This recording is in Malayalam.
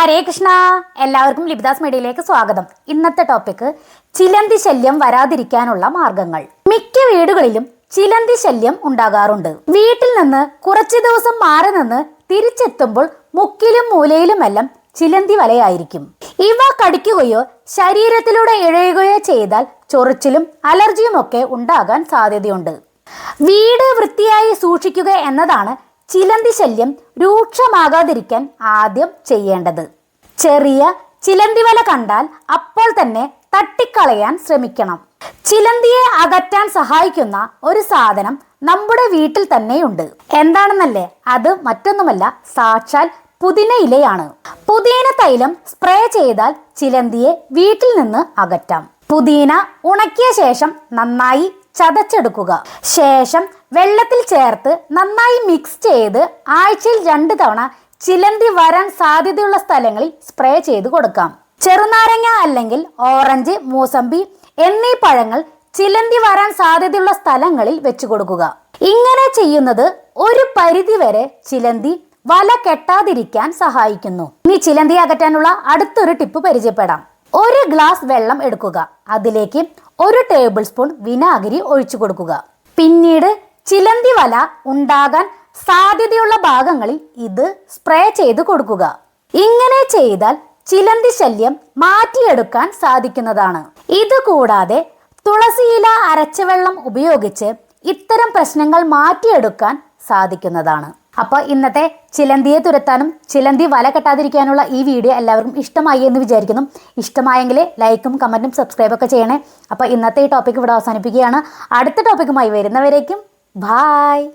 ഹരേ കൃഷ്ണ. എല്ലാവർക്കും ലിപിദാസ് മീഡിയയിലേക്ക് സ്വാഗതം. ഇന്നത്തെ ടോപ്പിക് ചിലന്തി ശല്യം വരാതിരിക്കാനുള്ള മാർഗങ്ങൾ. മിക്ക വീടുകളിലും ചിലന്തി ശല്യം ഉണ്ടാകാറുണ്ട്. വീട്ടിൽ നിന്ന് കുറച്ചു ദിവസം മാറി നിന്ന് തിരിച്ചെത്തുമ്പോൾ മുക്കിലും മൂലയിലുമെല്ലാം ചിലന്തി വലയായിരിക്കും. ഇവ കടിക്കുകയോ ശരീരത്തിലൂടെ ഇഴയുകയോ ചെയ്താൽ ചൊറിച്ചിലും അലർജിയും ഒക്കെ ഉണ്ടാകാൻ സാധ്യതയുണ്ട്. വീട് വൃത്തിയായി സൂക്ഷിക്കുക എന്നതാണ് ചിലന്തി ശല്യം രൂക്ഷമാകാതിരിക്കാൻ ആദ്യം ചെയ്യേണ്ടത്. ചെറിയ ചിലന്തി വല കണ്ടാൽ അപ്പോൾ തന്നെ തട്ടിക്കളയാൻ ശ്രമിക്കണം. ചിലന്തിയെ അകറ്റാൻ സഹായിക്കുന്ന ഒരു സാധനം നമ്മുടെ വീട്ടിൽ തന്നെയുണ്ട്. എന്താണെന്നല്ലേ? അത് മറ്റൊന്നുമല്ല സാക്ഷാൽ പുതിന ഇലയാണ്. പുതിന തൈലം സ്പ്രേ ചെയ്താൽ ചിലന്തിയെ വീട്ടിൽ നിന്ന് അകറ്റാം. പുതിന ഉണക്കിയ ശേഷം നന്നായി ചതച്ചെടുക്കുക. ശേഷം വെള്ളത്തിൽ ചേർത്ത് നന്നായി മിക്സ് ചെയ്ത് ആഴ്ചയിൽ രണ്ട് തവണ ചിലന്തി വരാൻ സാധ്യതയുള്ള സ്ഥലങ്ങളിൽ സ്പ്രേ ചെയ്ത് കൊടുക്കാം. ചെറുനാരങ്ങ അല്ലെങ്കിൽ ഓറഞ്ച് മൂസമ്പി എന്നീ പഴങ്ങൾ ചിലന്തി വരാൻ സാധ്യതയുള്ള സ്ഥലങ്ങളിൽ വെച്ചു കൊടുക്കുക. ഇങ്ങനെ ചെയ്യുന്നത് ഒരു പരിധി വരെ ചിലന്തി വല കെട്ടാതിരിക്കാൻ സഹായിക്കുന്നു. ഇനി ചിലന്തി അകറ്റാനുള്ള അടുത്തൊരു ടിപ്പ് പരിചയപ്പെടാം. ഒരു ഗ്ലാസ് വെള്ളം എടുക്കുക. അതിലേക്ക് ഒരു ടേബിൾ സ്പൂൺ വിനാഗിരി ഒഴിച്ചു കൊടുക്കുക. പിന്നീട് ചിലന്തി വല ഉണ്ടാകാൻ സാധ്യതയുള്ള ഭാഗങ്ങളിൽ ഇത് സ്പ്രേ ചെയ്ത് കൊടുക്കുക. ഇങ്ങനെ ചെയ്താൽ ചിലന്തി ശല്യം മാറ്റിയെടുക്കാൻ സാധിക്കുന്നതാണ്. ഇത് കൂടാതെ തുളസിയില അരച്ച വെള്ളം ഉപയോഗിച്ച് ഇത്തരം പ്രശ്നങ്ങൾ മാറ്റിയെടുക്കാൻ സാധിക്കുന്നതാണ്. അപ്പോൾ ഇന്നത്തെ ചിലന്തിയെ തുരത്താനും ചിലന്തി വല കെട്ടാതിരിക്കാനുള്ള ഈ വീഡിയോ എല്ലാവർക്കും ഇഷ്ടമായി എന്ന് വിചാരിക്കുന്നു. ഇഷ്ടമായെങ്കിൽ ലൈക്കും കമന്റും സബ്സ്ക്രൈബൊക്കെ ചെയ്യണേ. അപ്പോൾ ഇന്നത്തെ ഈ ടോപ്പിക് ഇവിടെ അവസാനിപ്പിക്കുകയാണ്. അടുത്ത ടോപ്പിക്കുമായി വരുന്നവരേക്കും ബായ്